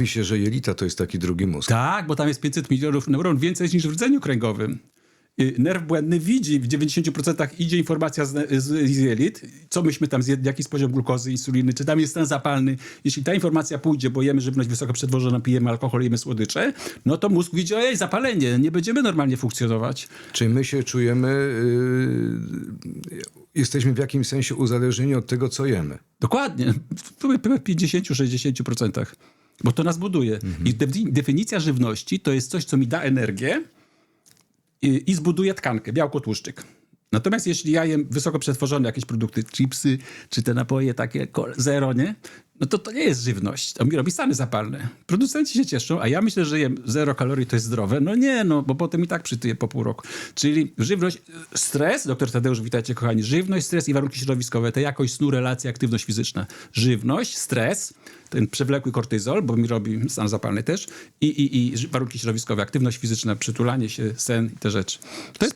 Mówi się, że jelita to jest taki drugi mózg. Tak, bo tam jest 500 milionów neuron więcej niż w rdzeniu kręgowym. Y, Nerw błędny widzi, w 90% idzie informacja z, z, z jelit, co myśmy tam zjedli, jaki jest poziom glukozy, insuliny, czy tam jest stan zapalny. Jeśli ta informacja pójdzie, bo jemy żywność wysoko przetworzoną, pijemy alkohol, jemy słodycze, no to mózg widzi, ojej, zapalenie, nie będziemy normalnie funkcjonować. Czy my się czujemy, yy, jesteśmy w jakimś sensie uzależnieni od tego, co jemy? Dokładnie, w 50-60%. Bo to nas buduje. I defi- definicja żywności to jest coś, co mi da energię i, i zbuduje tkankę, białko, tłuszczyk. Natomiast jeśli ja jem wysoko przetworzone jakieś produkty, chipsy, czy te napoje takie zero, nie? No to to nie jest żywność. To mi robi stany zapalne. Producenci się cieszą, a ja myślę, że jem zero kalorii to jest zdrowe. No nie, no, bo potem i tak przytyję po pół roku. Czyli żywność, stres, doktor Tadeusz, witajcie kochani, żywność, stres i warunki środowiskowe, to jakość snu, relacje, aktywność fizyczna. Żywność, stres, ten przewlekły kortyzol, bo mi robi stan zapalny też i, i, i warunki środowiskowe, aktywność fizyczna, przytulanie się, sen i te rzeczy. To jest